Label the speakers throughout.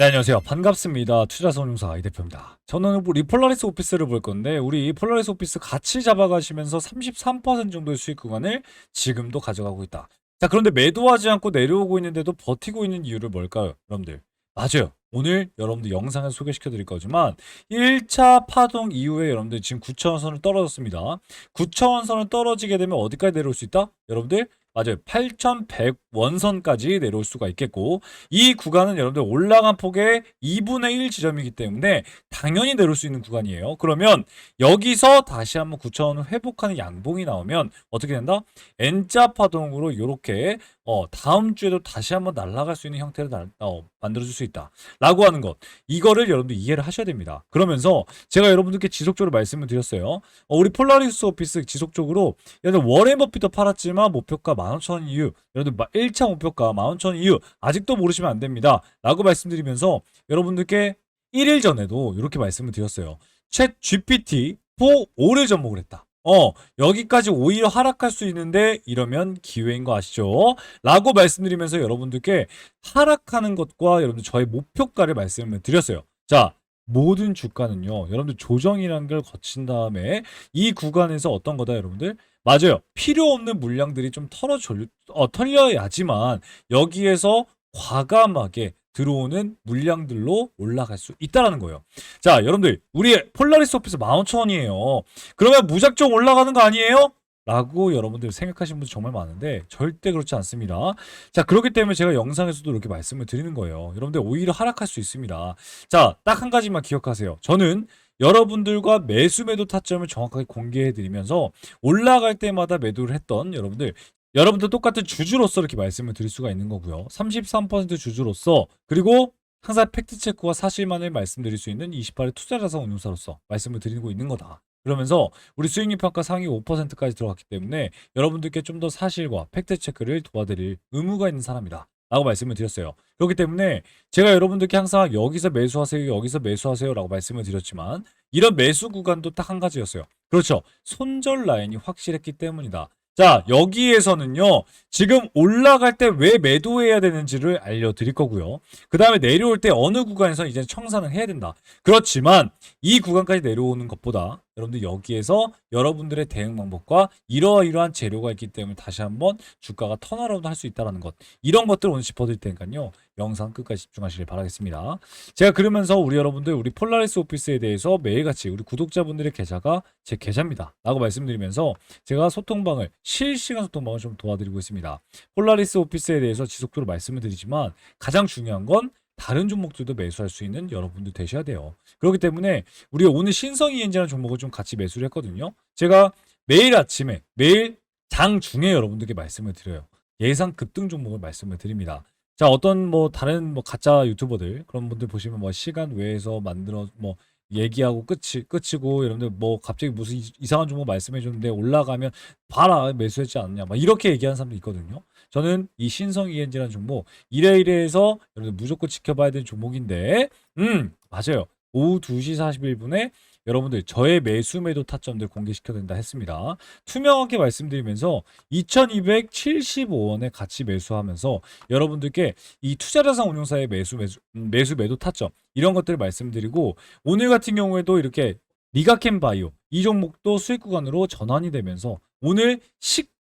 Speaker 1: 네, 안녕하세요. 반갑습니다. 투자선용사 이 대표입니다. 저는 우리 폴라리스 오피스를 볼 건데 우리 폴라리스 오피스 같이 잡아가시면서 33% 정도의 수익 구간을 지금도 가져가고 있다. 자, 그런데 매도하지 않고 내려오고 있는데도 버티고 있는 이유를 뭘까요? 여러분들. 맞아요. 오늘 여러분들 영상을 소개시켜 드릴 거지만 1차 파동 이후에 여러분들 지금 9천원선을 떨어졌습니다. 9천원선을 떨어지게 되면 어디까지 내려올 수 있다? 여러분들 맞아요. 8,100 원선까지 내려올 수가 있겠고 이 구간은 여러분들 올라간 폭의 2분의 1 지점이기 때문에 당연히 내려올 수 있는 구간이에요. 그러면 여기서 다시 한번 9,000원을 회복하는 양봉이 나오면 어떻게 된다? N자 파동으로 이렇게 어, 다음 주에도 다시 한번 날아갈 수 있는 형태를 날- 어, 만들어줄 수 있다. 라고 하는 것. 이거를 여러분들 이해를 하셔야 됩니다. 그러면서 제가 여러분들께 지속적으로 말씀을 드렸어요. 어, 우리 폴라리스 오피스 지속적으로 여러분 워렌 버핏도 팔았지만 목표가 15,000원 이후 여러분들 1차 목표가 15,000원 이후 아직도 모르시면 안 됩니다. 라고 말씀드리면서 여러분들께 1일 전에도 이렇게 말씀을 드렸어요. 챗 GPT 4를 접목을 했다. 어, 여기까지 오히려 하락할 수 있는데 이러면 기회인 거 아시죠? 라고 말씀드리면서 여러분들께 하락하는 것과 여러분들 저의 목표가를 말씀을 드렸어요. 자, 모든 주가는요, 여러분들 조정이라는 걸 거친 다음에 이 구간에서 어떤 거다, 여러분들? 맞아요. 필요 없는 물량들이 좀 털어져, 어, 털려야지만 여기에서 과감하게 들어오는 물량들로 올라갈 수 있다라는 거예요. 자, 여러분들, 우리 폴라리스 오피스 15,000원이에요. 그러면 무작정 올라가는 거 아니에요? 라고 여러분들 생각하시는 분들 정말 많은데 절대 그렇지 않습니다. 자, 그렇기 때문에 제가 영상에서도 이렇게 말씀을 드리는 거예요. 여러분들 오히려 하락할 수 있습니다. 자, 딱 한 가지만 기억하세요. 저는 여러분들과 매수 매도 타점을 정확하게 공개해 드리면서 올라갈 때마다 매도를 했던 여러분들 여러분들 똑같은 주주로서 이렇게 말씀을 드릴 수가 있는 거고요. 33% 주주로서 그리고 항상 팩트 체크와 사실만을 말씀드릴 수 있는 28의 투자자산 운용사로서 말씀을 드리고 있는 거다. 그러면서 우리 수익률 평가 상위 5%까지 들어갔기 때문에 여러분들께 좀 더 사실과 팩트 체크를 도와드릴 의무가 있는 사람이다. 라고 말씀을 드렸어요. 그렇기 때문에 제가 여러분들께 항상 여기서 매수하세요, 여기서 매수하세요 라고 말씀을 드렸지만 이런 매수 구간도 딱 한 가지였어요. 그렇죠. 손절 라인이 확실했기 때문이다. 자, 여기에서는요, 지금 올라갈 때 왜 매도해야 되는지를 알려드릴 거고요. 그 다음에 내려올 때 어느 구간에서 이제 청산을 해야 된다. 그렇지만 이 구간까지 내려오는 것보다 여러분들 여기에서 여러분들의 대응 방법과 이러이러한 재료가 있기 때문에 다시 한번 주가가 턴어라운드 할 수 있다는 것. 이런 것들 오늘 짚어드릴 테니까요. 영상 끝까지 집중하시길 바라겠습니다. 제가 그러면서 우리 여러분들 우리 폴라리스 오피스에 대해서 매일같이 우리 구독자분들의 계좌가 제 계좌입니다. 라고 말씀드리면서 제가 소통방을 실시간 소통방을 좀 도와드리고 있습니다. 폴라리스 오피스에 대해서 지속적으로 말씀을 드리지만 가장 중요한 건 다른 종목들도 매수할 수 있는 여러분들 되셔야 돼요. 그렇기 때문에 우리가 오늘 신성 ENG라는 종목을 좀 같이 매수를 했거든요. 제가 매일 아침에 매일 장 중에 여러분들께 말씀을 드려요. 예상 급등 종목을 말씀을 드립니다. 자, 어떤 뭐 다른 뭐 가짜 유튜버들 그런 분들 보시면 뭐 시간 외에서 만들어 뭐 얘기하고 끝이 끝이고 여러분들 뭐 갑자기 무슨 이- 이상한 종목 말씀해 줬는데 올라가면 봐라 매수했지 않느냐 막 이렇게 얘기하는 사람도 있거든요. 저는 이 신성 ENG라는 종목 이래 이래해서 여러분들 무조건 지켜봐야 되는 종목인데 음 맞아요. 오후 2시 41분에 여러분들 저의 매수 매도 타점들 공개시켜 야 된다 했습니다. 투명하게 말씀드리면서 2275원에 같이 매수하면서 여러분들께 이 투자자산 운용사의 매수 매수 음, 매수 매도 타점 이런 것들을 말씀드리고 오늘 같은 경우에도 이렇게 리가캠 바이오 이 종목도 수익 구간으로 전환이 되면서 오늘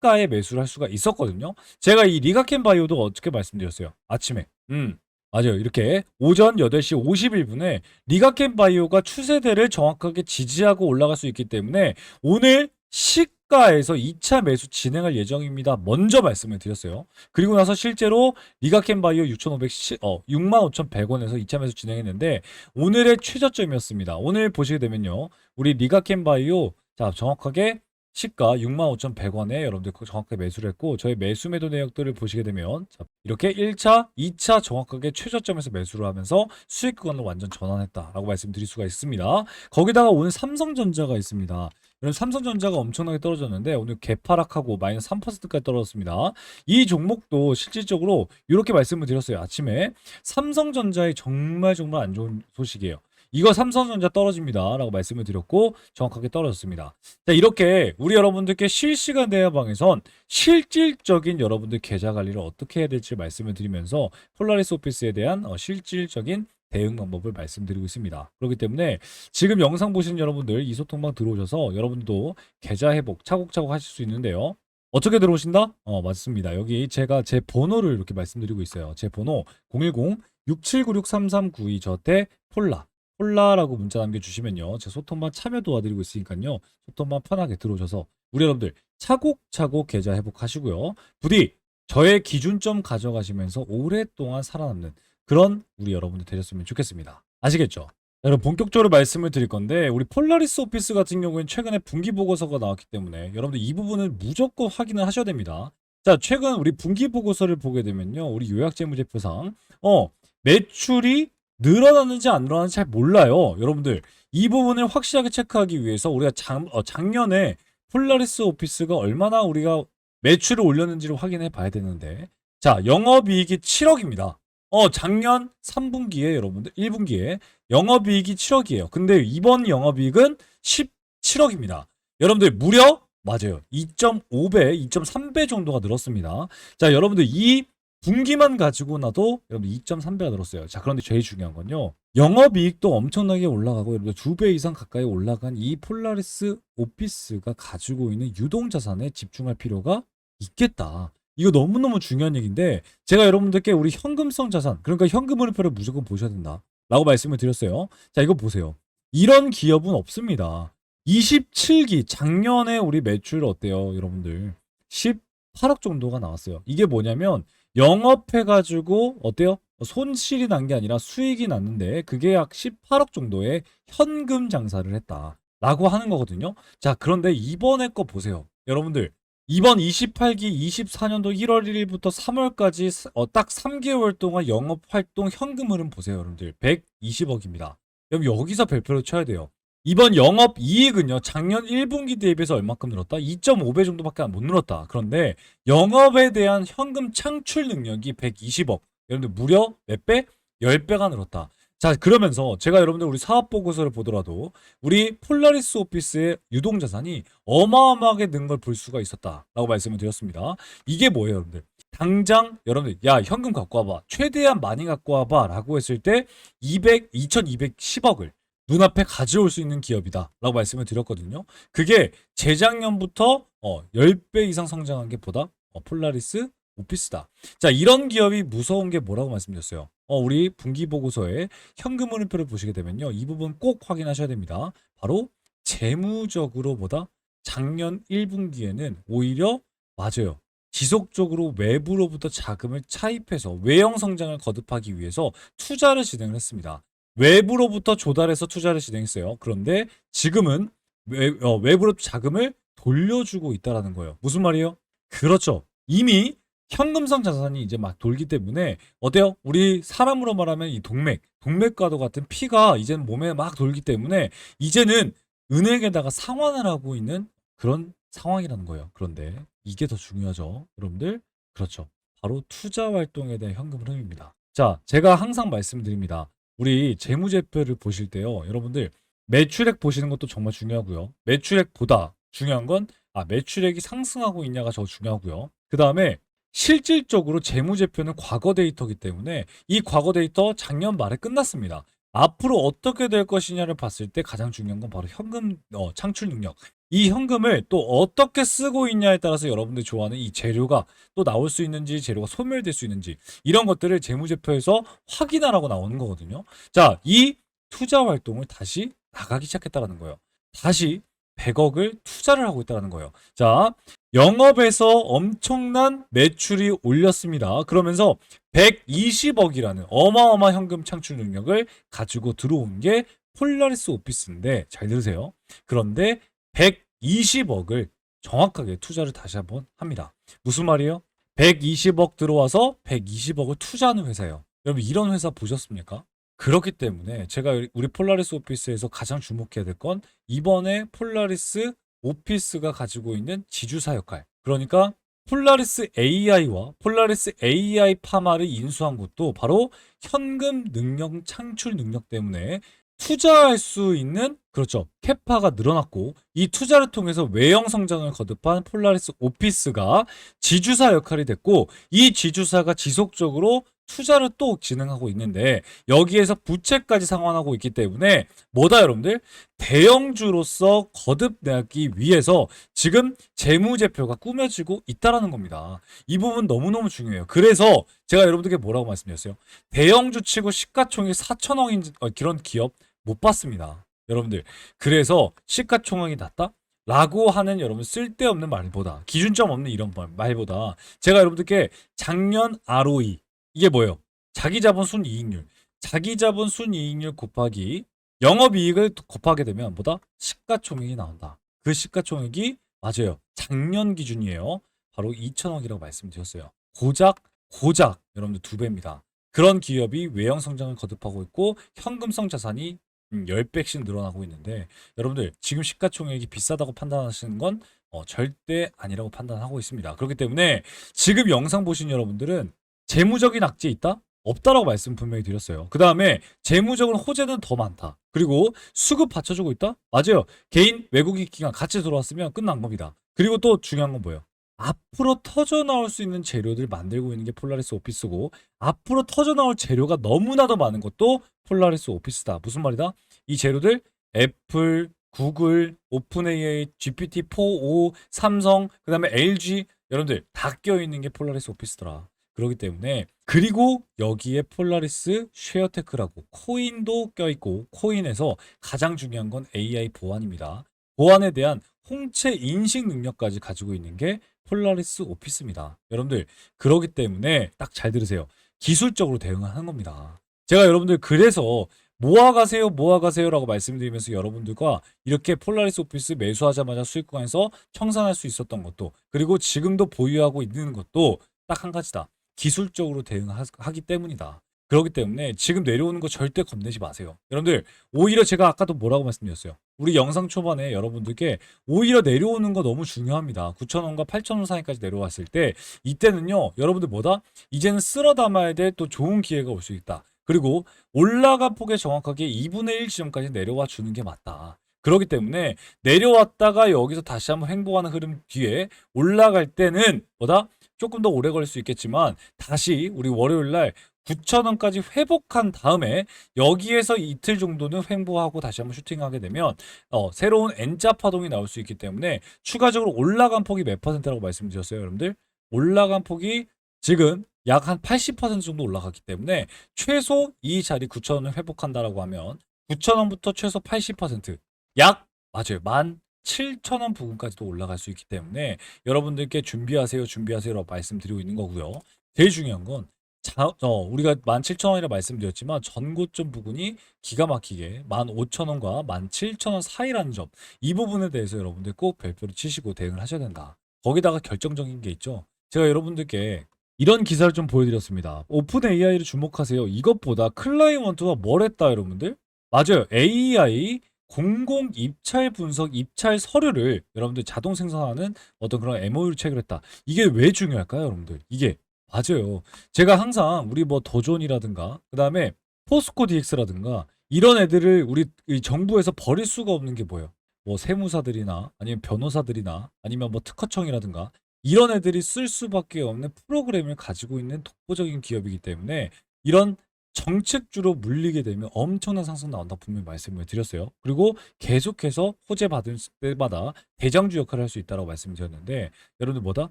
Speaker 1: 시가에 매수를 할 수가 있었거든요. 제가 이 리가캠 바이오도 어떻게 말씀드렸어요? 아침에. 음. 맞아요. 이렇게 오전 8시 51분에 리가캠 바이오가 추세대를 정확하게 지지하고 올라갈 수 있기 때문에 오늘 시가에서 2차 매수 진행할 예정입니다. 먼저 말씀을 드렸어요. 그리고 나서 실제로 리가캠 바이오 6,500 어, 65,100원에서 2차 매수 진행했는데 오늘의 최저점이었습니다. 오늘 보시게 되면요. 우리 리가캠 바이오 자, 정확하게 시가 65,100원에 여러분들 그 정확하게 매수를 했고 저희 매수 매도 내역들을 보시게 되면 자, 이렇게 1차, 2차 정확하게 최저점에서 매수를 하면서 수익 구간으로 완전 전환했다라고 말씀드릴 수가 있습니다. 거기다가 오늘 삼성전자가 있습니다. 삼성전자가 엄청나게 떨어졌는데 오늘 개파락하고 마이너스 3%까지 떨어졌습니다. 이 종목도 실질적으로 이렇게 말씀을 드렸어요. 아침에 삼성전자의 정말 정말 안 좋은 소식이에요. 이거 삼성전자 떨어집니다. 라고 말씀을 드렸고 정확하게 떨어졌습니다. 자, 이렇게 우리 여러분들께 실시간 대화방에선 실질적인 여러분들 계좌 관리를 어떻게 해야 될지 말씀을 드리면서 폴라리스 오피스에 대한 어, 실질적인 대응 방법을 말씀드리고 있습니다. 그렇기 때문에 지금 영상 보시는 여러분들 이 소통방 들어오셔서 여러분도 계좌 회복 차곡차곡 하실 수 있는데요. 어떻게 들어오신다? 어, 맞습니다. 여기 제가 제 번호를 이렇게 말씀드리고 있어요. 제 번호 010-6796-3392 저때 폴라 폴라라고 문자 남겨주시면요. 제 소통방 참여 도와드리고 있으니까요. 소통방 편하게 들어오셔서 우리 여러분들 차곡차곡 계좌 회복하시고요. 부디 저의 기준점 가져가시면서 오랫동안 살아남는 그런 우리 여러분들 되셨으면 좋겠습니다. 아시겠죠? 여러분 본격적으로 말씀을 드릴 건데 우리 폴라리스 오피스 같은 경우에는 최근에 분기 보고서가 나왔기 때문에 여러분들 이 부분을 무조건 확인을 하셔야 됩니다. 자, 최근 우리 분기 보고서를 보게 되면요. 우리 요약 재무제표상 어, 매출이 늘어나는지 안 늘어나는지 잘 몰라요. 여러분들 이 부분을 확실하게 체크하기 위해서 우리가 작, 어, 작년에 폴라리스 오피스가 얼마나 우리가 매출을 올렸는지를 확인해 봐야 되는데 자 영업이익이 7억입니다. 어 작년 3분기에 여러분들 1분기에 영업이익이 7억이에요. 근데 이번 영업이익은 17억입니다. 여러분들 무려 맞아요. 2.5배, 2.3배 정도가 늘었습니다. 자 여러분들 이 분기만 가지고 나도 여러분 2.3배가 늘었어요. 자 그런데 제일 중요한 건요. 영업이익도 엄청나게 올라가고 여러분들 두배 이상 가까이 올라간 이 폴라리스 오피스가 가지고 있는 유동 자산에 집중할 필요가 있겠다. 이거 너무너무 중요한 얘기인데 제가 여러분들께 우리 현금성 자산 그러니까 현금 흐름표를 무조건 보셔야 된다. 라고 말씀을 드렸어요. 자 이거 보세요. 이런 기업은 없습니다. 27기 작년에 우리 매출 어때요 여러분들 18억 정도가 나왔어요. 이게 뭐냐면 영업해가지고 어때요? 손실이 난 게 아니라 수익이 났는데 그게 약 18억 정도의 현금 장사를 했다. 라고 하는 거거든요. 자, 그런데 이번에 거 보세요. 여러분들, 이번 28기 24년도 1월 1일부터 3월까지 어, 딱 3개월 동안 영업 활동 현금 흐름 보세요, 여러분들. 120억입니다. 그럼 여기서 별표를 쳐야 돼요. 이번 영업 이익은요, 작년 1분기 대비해서 얼마큼 늘었다? 2.5배 정도밖에 못 늘었다. 그런데 영업에 대한 현금 창출 능력이 120억. 여러분들 무려 몇 배? 10배가 늘었다. 자, 그러면서 제가 여러분들 우리 사업 보고서를 보더라도 우리 폴라리스 오피스의 유동 자산이 어마어마하게 는 걸 볼 수가 있었다라고 말씀을 드렸습니다. 이게 뭐예요, 여러분들? 당장 여러분들 야 현금 갖고 와봐 최대한 많이 갖고 와봐라고 했을 때 200, 2,210억을 눈앞에 가져올 수 있는 기업이다 라고 말씀을 드렸거든요. 그게 재작년부터 어, 10배 이상 성장한 게 보다 어, 폴라리스 오피스다. 자 이런 기업이 무서운 게 뭐라고 말씀드렸어요? 어, 우리 분기 보고서에 현금 흐름표를 보시게 되면요. 이 부분 꼭 확인하셔야 됩니다. 바로 재무적으로 보다 작년 1분기에는 오히려 맞아요. 지속적으로 외부로부터 자금을 차입해서 외형 성장을 거듭하기 위해서 투자를 진행을 했습니다. 외부로부터 조달해서 투자를 진행했어요. 그런데 지금은 외, 어, 외부로 자금을 돌려주고 있다라는 거예요. 무슨 말이에요? 그렇죠. 이미 현금성 자산이 이제 막 돌기 때문에 어때요? 우리 사람으로 말하면 이 동맥, 동맥과도 같은 피가 이제는 몸에 막 돌기 때문에 이제는 은행에다가 상환을 하고 있는 그런 상황이라는 거예요. 그런데 이게 더 중요하죠. 여러분들. 그렇죠. 바로 투자 활동에 대한 현금 흐름입니다. 자, 제가 항상 말씀드립니다. 우리 재무제표를 보실 때요. 여러분들 매출액 보시는 것도 정말 중요하고요. 매출액보다 중요한 건 아, 매출액이 상승하고 있냐가 더 중요하고요. 그 다음에 실질적으로 재무제표는 과거 데이터이기 때문에 이 과거 데이터 작년 말에 끝났습니다. 앞으로 어떻게 될 것이냐를 봤을 때 가장 중요한 건 바로 현금 어, 창출 능력. 이 현금을 또 어떻게 쓰고 있냐에 따라서 여러분들이 좋아하는 이 재료가 또 나올 수 있는지 재료가 소멸될 수 있는지 이런 것들을 재무제표에서 확인하라고 나오는 거거든요. 자, 이 투자 활동을 다시 나가기 시작했다라는 거예요. 다시 100억을 투자를 하고 있다는 거예요. 자, 영업에서 엄청난 매출이 올렸습니다. 그러면서 120억이라는 어마어마한 현금 창출 능력을 가지고 들어온 게 폴라리스 오피스인데 잘 들으세요. 그런데 120억을 정확하게 투자를 다시 한번 합니다. 무슨 말이에요? 120억 들어와서 120억을 투자하는 회사예요. 여러분 이런 회사 보셨습니까? 그렇기 때문에 제가 우리 폴라리스 오피스에서 가장 주목해야 될 건 이번에 폴라리스 오피스가 가지고 있는 지주사 역할. 그러니까 폴라리스 AI와 폴라리스 AI 파마를 인수한 것도 바로 현금 능력 창출 능력 때문에 투자할 수 있는 그렇죠 캐파가 늘어났고 이 투자를 통해서 외형 성장을 거듭한 폴라리스 오피스가 지주사 역할이 됐고 이 지주사가 지속적으로 투자를 또 진행하고 있는데 여기에서 부채까지 상환하고 있기 때문에 뭐다 여러분들 대형주로서 거듭내기 위해서 지금 재무제표가 꾸며지고 있다라는 겁니다. 이 부분 너무너무 중요해요. 그래서 제가 여러분들께 뭐라고 말씀드렸어요? 대형주 치고 시가총액 4천억인 어, 그런 기업 못 봤습니다. 여러분들. 그래서 시가총액이 낮다? 라고 하는 여러분 쓸데없는 말보다 기준점 없는 이런 말- 말보다 제가 여러분들께 작년 ROE 이게 뭐예요? 자기 자본 순이익률 자기 자본 순이익률 곱하기 영업이익을 곱하게 되면 뭐다? 시가총액이 나온다. 그 시가총액이 맞아요. 작년 기준이에요. 바로 2천억이라고 말씀드렸어요. 고작 고작 여러분들 두 배입니다. 그런 기업이 외형 성장을 거듭하고 있고 현금성 자산이 음, 10배씩 늘어나고 있는데 여러분들 지금 시가총액이 비싸다고 판단하시는 건 어, 절대 아니라고 판단하고 있습니다. 그렇기 때문에 지금 영상 보신 여러분들은 재무적인 악재 있다? 없다라고 말씀 분명히 드렸어요. 그 다음에 재무적인 호재는 더 많다. 그리고 수급 받쳐주고 있다? 맞아요. 개인 외국인 기관 같이 들어왔으면 끝난 겁니다. 그리고 또 중요한 건 뭐예요? 앞으로 터져 나올 수 있는 재료들 만들고 있는 게 폴라리스 오피스고 앞으로 터져 나올 재료가 너무나도 많은 것도 폴라리스 오피스다. 무슨 말이다? 이 재료들 애플, 구글, 오픈 AI, GPT-4, 5, 삼성, 그 다음에 LG 여러분들 다 껴 있는 게 폴라리스 오피스더라. 그렇기 때문에 그리고 여기에 폴라리스 쉐어테크라고 코인도 껴 있고 코인에서 가장 중요한 건 AI 보안입니다. 보안에 대한 홍채 인식 능력까지 가지고 있는 게 폴라리스 오피스입니다. 여러분들 그러기 때문에 딱 잘 들으세요. 기술적으로 대응하는 겁니다. 제가 여러분들 그래서 모아가세요, 모아가세요 라고 말씀드리면서 여러분들과 이렇게 폴라리스 오피스 매수하자마자 수익 구간에서 청산할 수 있었던 것도 그리고 지금도 보유하고 있는 것도 딱 한 가지다. 기술적으로 대응하기 때문이다. 그렇기 때문에 지금 내려오는 거 절대 겁내지 마세요. 여러분들 오히려 제가 아까도 뭐라고 말씀드렸어요. 우리 영상 초반에 여러분들께 오히려 내려오는 거 너무 중요합니다. 9,000원과 8,000원 사이까지 내려왔을 때 이때는요. 여러분들 뭐다? 이제는 쓸어 담아야 될 또 좋은 기회가 올 수 있다. 그리고 올라간 폭에 정확하게 2분의 1 지점까지 내려와 주는 게 맞다. 그렇기 때문에 내려왔다가 여기서 다시 한번 횡보하는 흐름 뒤에 올라갈 때는 뭐다? 조금 더 오래 걸릴 수 있겠지만 다시 우리 월요일 날 9,000원까지 회복한 다음에 여기에서 이틀 정도는 횡보하고 다시 한번 슈팅하게 되면 어, 새로운 N자 파동이 나올 수 있기 때문에 추가적으로 올라간 폭이 몇 퍼센트라고 말씀드렸어요, 여러분들? 올라간 폭이 지금 약 한 80% 정도 올라갔기 때문에 최소 이 자리 9,000원을 회복한다라고 하면 9,000원부터 최소 80%약 맞아요. 만 7,000원 부근까지도 올라갈 수 있기 때문에 여러분들께 준비하세요, 준비하세요라고 말씀드리고 있는 거고요. 제일 중요한 건 자, 어, 우리가 17,000원이라 말씀드렸지만 전고점 부분이 기가 막히게 15,000원과 17,000원 사이라는 점 이 부분에 대해서 여러분들 꼭 별표를 치시고 대응을 하셔야 된다. 거기다가 결정적인 게 있죠. 제가 여러분들께 이런 기사를 좀 보여드렸습니다. 오픈 AI를 주목하세요. 이것보다 클라이먼트가 뭘 했다 여러분들? 맞아요. AI 공공 입찰 분석 입찰 서류를 여러분들 자동 생성하는 어떤 그런 MOU를 체결했다. 이게 왜 중요할까요, 여러분들? 이게 맞아요. 제가 항상 우리 뭐 더존이라든가 그다음에 포스코 DX라든가 이런 애들을 우리 이 정부에서 버릴 수가 없는 게 뭐예요? 뭐 세무사들이나 아니면 변호사들이나 아니면 뭐 특허청이라든가 이런 애들이 쓸 수밖에 없는 프로그램을 가지고 있는 독보적인 기업이기 때문에 이런 정책주로 물리게 되면 엄청난 상승 나온다 분명히 말씀을 드렸어요. 그리고 계속해서 호재 받을 때마다 대장주 역할을 할 수 있다고 말씀드렸는데 여러분들 뭐다?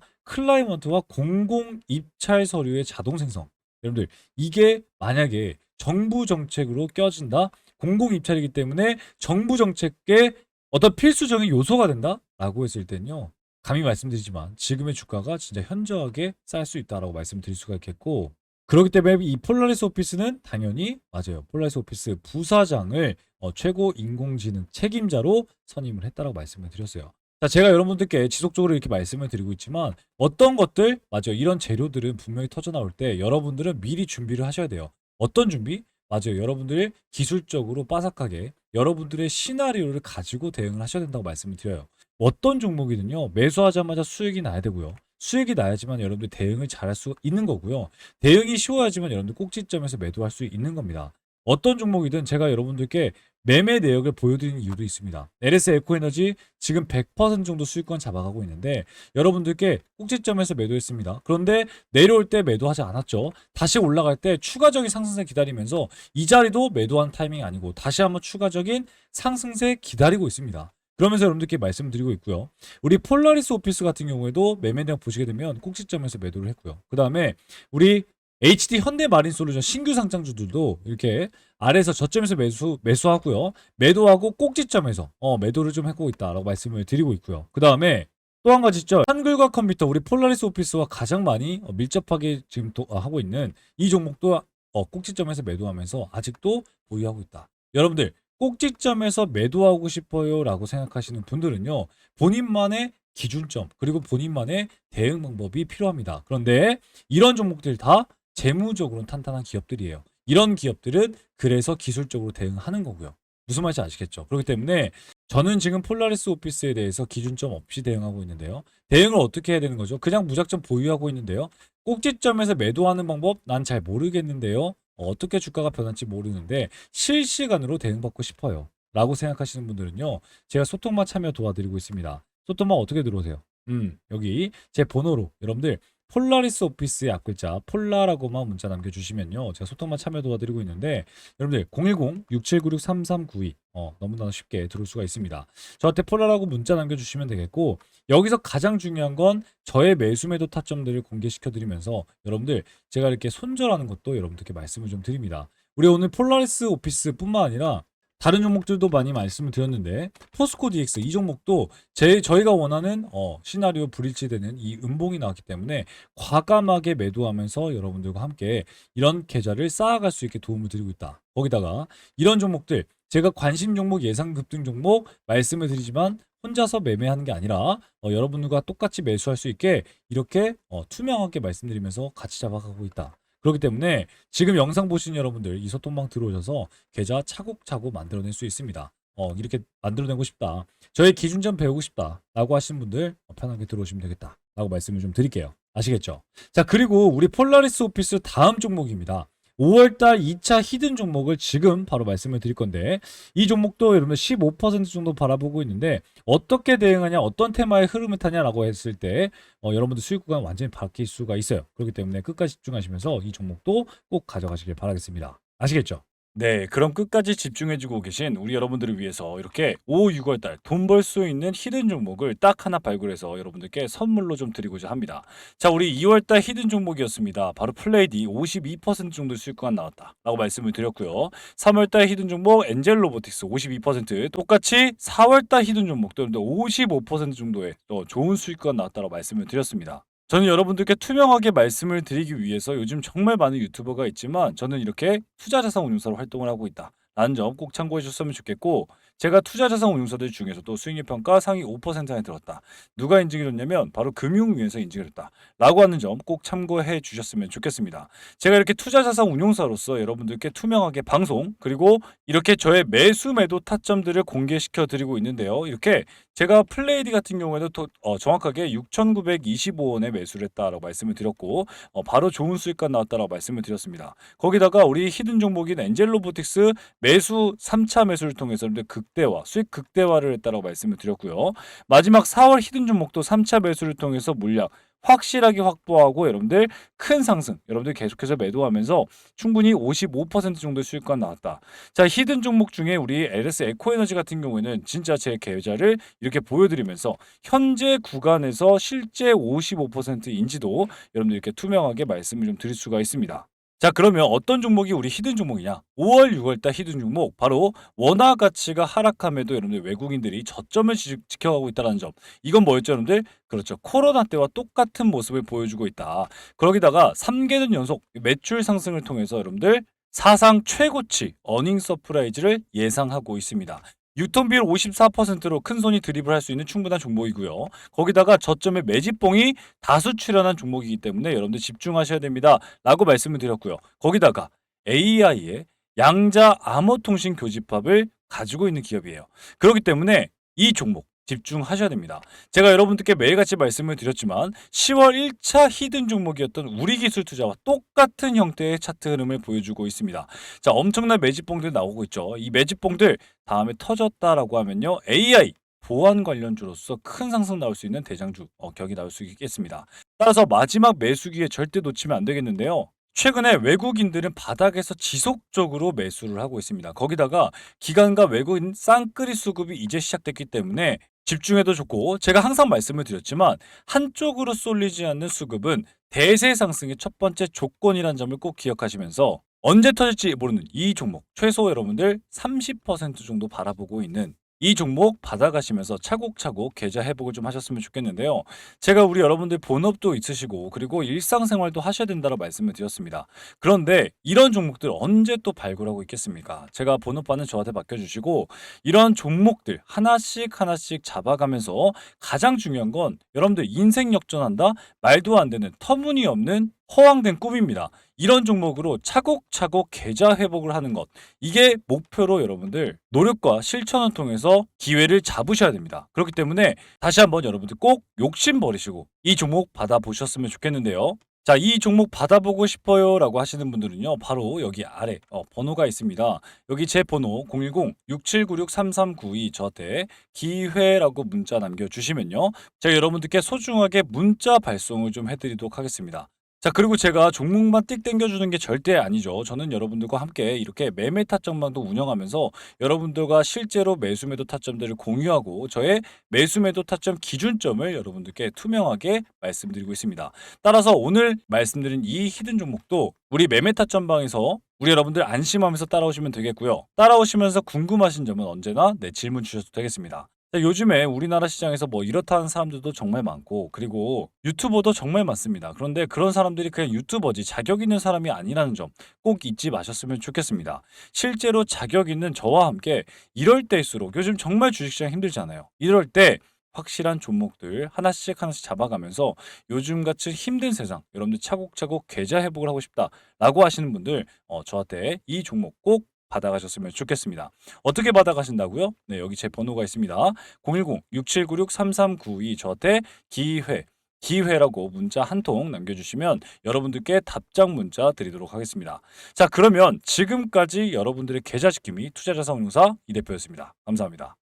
Speaker 1: 클라이먼트와 공공 입찰 서류의 자동 생성. 여러분들 이게 만약에 정부 정책으로 껴진다. 공공 입찰이기 때문에 정부 정책의 어떤 필수적인 요소가 된다 라고 했을 때는요. 감히 말씀드리지만 지금의 주가가 진짜 현저하게 쌀 수 있다라고 말씀드릴 수가 있겠고 그렇기 때문에 이 폴라리스 오피스는 당연히 맞아요. 폴라리스 오피스 부사장을 어, 최고 인공지능 책임자로 선임을 했다라고 말씀을 드렸어요. 자, 제가 여러분들께 지속적으로 이렇게 말씀을 드리고 있지만 어떤 것들 맞아요. 이런 재료들은 분명히 터져 나올 때 여러분들은 미리 준비를 하셔야 돼요. 어떤 준비? 맞아요. 여러분들이 기술적으로 빠삭하게 여러분들의 시나리오를 가지고 대응을 하셔야 된다고 말씀을 드려요. 어떤 종목이든요. 매수하자마자 수익이 나야 되고요. 수익이 나야지만 여러분들 대응을 잘할 수 있는 거고요. 대응이 쉬워야지만 여러분들 꼭지점에서 매도할 수 있는 겁니다. 어떤 종목이든 제가 여러분들께 매매 내역을 보여드리는 이유도 있습니다. LS 에코에너지 지금 100% 정도 수익권 잡아가고 있는데 여러분들께 꼭지점에서 매도했습니다. 그런데 내려올 때 매도하지 않았죠. 다시 올라갈 때 추가적인 상승세 기다리면서 이 자리도 매도한 타이밍이 아니고 다시 한번 추가적인 상승세 기다리고 있습니다. 그러면서 여러분들께 말씀드리고 있고요. 우리 폴라리스 오피스 같은 경우에도 매매 내역 보시게 되면 꼭지점에서 매도를 했고요. 그 다음에 우리 HD 현대 마린 솔루션 신규 상장주들도 이렇게 아래에서 저점에서 매수 매수하고요. 매도하고 꼭지점에서 어, 매도를 좀 하고 있다라고 말씀을 드리고 있고요. 그 다음에 또 한 가지 있죠. 한글과 컴퓨터 우리 폴라리스 오피스와 가장 많이 어, 밀접하게 지금 도, 어, 하고 있는 이 종목도 어, 꼭지점에서 매도하면서 아직도 보유하고 있다. 여러분들 꼭지점에서 매도하고 싶어요 라고 생각하시는 분들은요. 본인만의 기준점 그리고 본인만의 대응 방법이 필요합니다. 그런데 이런 종목들 다 재무적으로 탄탄한 기업들이에요. 이런 기업들은 그래서 기술적으로 대응하는 거고요. 무슨 말인지 아시겠죠? 그렇기 때문에 저는 지금 폴라리스 오피스에 대해서 기준점 없이 대응하고 있는데요. 대응을 어떻게 해야 되는 거죠? 그냥 무작정 보유하고 있는데요. 꼭지점에서 매도하는 방법 난 잘 모르겠는데요. 어떻게 주가가 변할지 모르는데 실시간으로 대응받고 싶어요. 라고 생각하시는 분들은요. 제가 소통만 참여 도와드리고 있습니다. 소통만 어떻게 들어오세요? 음, 여기 제 번호로 여러분들 폴라리스 오피스의 앞글자 폴라라고만 문자 남겨주시면요. 제가 소통만 참여 도와드리고 있는데 여러분들 010-6796-3392 어, 너무나 쉽게 들어올 수가 있습니다. 저한테 폴라라고 문자 남겨주시면 되겠고 여기서 가장 중요한 건 저의 매수 매도 타점들을 공개시켜 드리면서 여러분들 제가 이렇게 손절하는 것도 여러분들께 말씀을 좀 드립니다. 우리 오늘 폴라리스 오피스뿐만 아니라 다른 종목들도 많이 말씀을 드렸는데 포스코 DX 이 종목도 제 저희가 원하는 어, 시나리오 불일치되는 이 음봉이 나왔기 때문에 과감하게 매도하면서 여러분들과 함께 이런 계좌를 쌓아갈 수 있게 도움을 드리고 있다. 거기다가 이런 종목들 제가 관심 종목 예상 급등 종목 말씀을 드리지만 혼자서 매매하는 게 아니라 어, 여러분들과 똑같이 매수할 수 있게 이렇게 어, 투명하게 말씀드리면서 같이 잡아가고 있다. 그렇기 때문에 지금 영상 보시는 여러분들 이 소통방 들어오셔서 계좌 차곡차곡 만들어낼 수 있습니다. 어, 이렇게 만들어내고 싶다. 저의 기준점 배우고 싶다. 라고 하시는 분들 어, 편하게 들어오시면 되겠다. 라고 말씀을 좀 드릴게요. 아시겠죠? 자, 그리고 우리 폴라리스 오피스 다음 종목입니다. 5월달 2차 히든 종목을 지금 바로 말씀을 드릴 건데 이 종목도 여러분 15% 정도 바라보고 있는데 어떻게 대응하냐 어떤 테마의 흐름을 타냐라고 했을 때 어, 여러분들 수익 구간 완전히 바뀔 수가 있어요 그렇기 때문에 끝까지 집중하시면서 이 종목도 꼭 가져가시길 바라겠습니다 아시겠죠? 네, 그럼 끝까지 집중해주고 계신 우리 여러분들을 위해서 이렇게 5, 6월달 돈 벌 수 있는 히든 종목을 딱 하나 발굴해서 여러분들께 선물로 좀 드리고자 합니다. 자, 우리 2월달 히든 종목이었습니다. 바로 플레이디 52% 정도 수익만 나왔다. 라고 말씀을 드렸고요. 3월달 히든 종목 엔젤 로보틱스 52% 똑같이 4월달 히든 종목도 55% 정도의 또 좋은 수익만 나왔다고 말씀을 드렸습니다. 저는 여러분들께 투명하게 말씀을 드리기 위해서 요즘 정말 많은 유튜버가 있지만 저는 이렇게 투자 자산 운용사로 활동을 하고 있다. 라는 점 꼭 참고해 주셨으면 좋겠고 제가 투자자산 운용사들 중에서도 수익률 평가 상위 5% 안에 들었다. 누가 인증해 줬냐면 바로 금융위에서 인증해 줬다. 라고 하는 점 꼭 참고해 주셨으면 좋겠습니다. 제가 이렇게 투자자산 운용사로서 여러분들께 투명하게 방송 그리고 이렇게 저의 매수 매도 타점들을 공개시켜 드리고 있는데요. 이렇게 제가 플레이디 같은 경우에도 또, 어, 정확하게 6,925원에 매수를 했다라고 말씀을 드렸고 어, 바로 좋은 수익가 나왔다라고 말씀을 드렸습니다. 거기다가 우리 히든 종목인 엔젤로 보틱스 매수 3차 매수를 통해서 여러분들 극대화, 수익 극대화를 했다라고 말씀을 드렸고요. 마지막 4월 히든 종목도 3차 매수를 통해서 물량 확실하게 확보하고 여러분들 큰 상승, 여러분들 계속해서 매도하면서 충분히 55% 정도의 수익가 나왔다. 자, 히든 종목 중에 우리 LS 에코에너지 같은 경우에는 진짜 제 계좌를 이렇게 보여드리면서 현재 구간에서 실제 55% 인지도 여러분들 이렇게 투명하게 말씀을 좀 드릴 수가 있습니다. 자 그러면 어떤 종목이 우리 히든 종목이냐? 5월 6월달 히든 종목 바로 원화 가치가 하락함에도 여러분들 외국인들이 저점을 지, 지켜가고 있다는 점. 이건 뭐였죠 여러분들? 그렇죠. 코로나 때와 똑같은 모습을 보여주고 있다. 그러기다가 3개년 연속 매출 상승을 통해서 여러분들 사상 최고치 어닝 서프라이즈를 예상하고 있습니다 유통비율 54%로 큰 손이 드립을 할 수 있는 충분한 종목이고요. 거기다가 저점의 매집봉이 다수 출현한 종목이기 때문에 여러분들 집중하셔야 됩니다. 라고 말씀을 드렸고요. 거기다가 AI의 양자 암호통신 교집합을 가지고 있는 기업이에요. 그렇기 때문에 이 종목 집중하셔야 됩니다. 제가 여러분들께 매일같이 말씀을 드렸지만 10월 1차 히든 종목이었던 우리 기술 투자와 똑같은 형태의 차트 흐름을 보여주고 있습니다. 자, 엄청난 매집봉들 나오고 있죠. 이 매집봉들 다음에 터졌다라고 하면요. AI 보안 관련주로서 큰 상승 나올 수 있는 대장주 어, 격이 나올 수 있겠습니다. 따라서 마지막 매수기에 절대 놓치면 안 되겠는데요. 최근에 외국인들은 바닥에서 지속적으로 매수를 하고 있습니다. 거기다가 기관과 외국인 쌍끌이 수급이 이제 시작됐기 때문에 집중해도 좋고 제가 항상 말씀을 드렸지만 한쪽으로 쏠리지 않는 수급은 대세 상승의 첫 번째 조건이라는 점을 꼭 기억하시면서 언제 터질지 모르는 이 종목 최소 여러분들 30% 정도 바라보고 있는 이 종목 받아가시면서 차곡차곡 계좌 회복을 좀 하셨으면 좋겠는데요. 제가 우리 여러분들 본업도 있으시고 그리고 일상생활도 하셔야 된다고 말씀을 드렸습니다. 그런데 이런 종목들 언제 또 발굴하고 있겠습니까? 제가 본업반은 저한테 맡겨주시고 이런 종목들 하나씩 하나씩 잡아가면서 가장 중요한 건 여러분들 인생 역전한다? 말도 안 되는 터무니없는 허황된 꿈입니다. 이런 종목으로 차곡차곡 계좌 회복을 하는 것. 이게 목표로 여러분들 노력과 실천을 통해서 기회를 잡으셔야 됩니다. 그렇기 때문에 다시 한번 여러분들 꼭 욕심 버리시고 이 종목 받아보셨으면 좋겠는데요. 자, 이 종목 받아보고 싶어요 라고 하시는 분들은요, 바로 여기 아래 어, 번호가 있습니다. 여기 제 번호 010-6796-3392 저한테 기회라고 문자 남겨주시면요. 제가 여러분들께 소중하게 문자 발송을 좀 해드리도록 하겠습니다. 자, 그리고 제가 종목만 띡 땡겨주는 게 절대 아니죠. 저는 여러분들과 함께 이렇게 매매 타점방도 운영하면서 여러분들과 실제로 매수 매도 타점들을 공유하고 저의 매수 매도 타점 기준점을 여러분들께 투명하게 말씀드리고 있습니다. 따라서 오늘 말씀드린 이 히든 종목도 우리 매매 타점 방에서 우리 여러분들 안심하면서 따라오시면 되겠고요. 따라오시면서 궁금하신 점은 언제나 내 질문 주셔도 되겠습니다. 자, 요즘에 우리나라 시장에서 뭐 이렇다 하는 사람들도 정말 많고 그리고 유튜버도 정말 많습니다. 그런데 그런 사람들이 그냥 유튜버지 자격 있는 사람이 아니라는 점 꼭 잊지 마셨으면 좋겠습니다. 실제로 자격 있는 저와 함께 이럴 때일수록 요즘 정말 주식시장 힘들잖아요. 이럴 때 확실한 종목들 하나씩 하나씩 잡아가면서 요즘같이 힘든 세상 여러분들 차곡차곡 계좌 회복을 하고 싶다라고 하시는 분들 어, 저한테 이 종목 꼭 받아가셨으면 좋겠습니다. 어떻게 받아가신다고요? 네, 여기 제 번호가 있습니다. 010-6796-3392 저한테 기회 기회라고 문자 한 통 남겨주시면 여러분들께 답장 문자 드리도록 하겠습니다. 자, 그러면 지금까지 여러분들의 계좌 지킴이 투자자산운용사 이 대표였습니다. 감사합니다.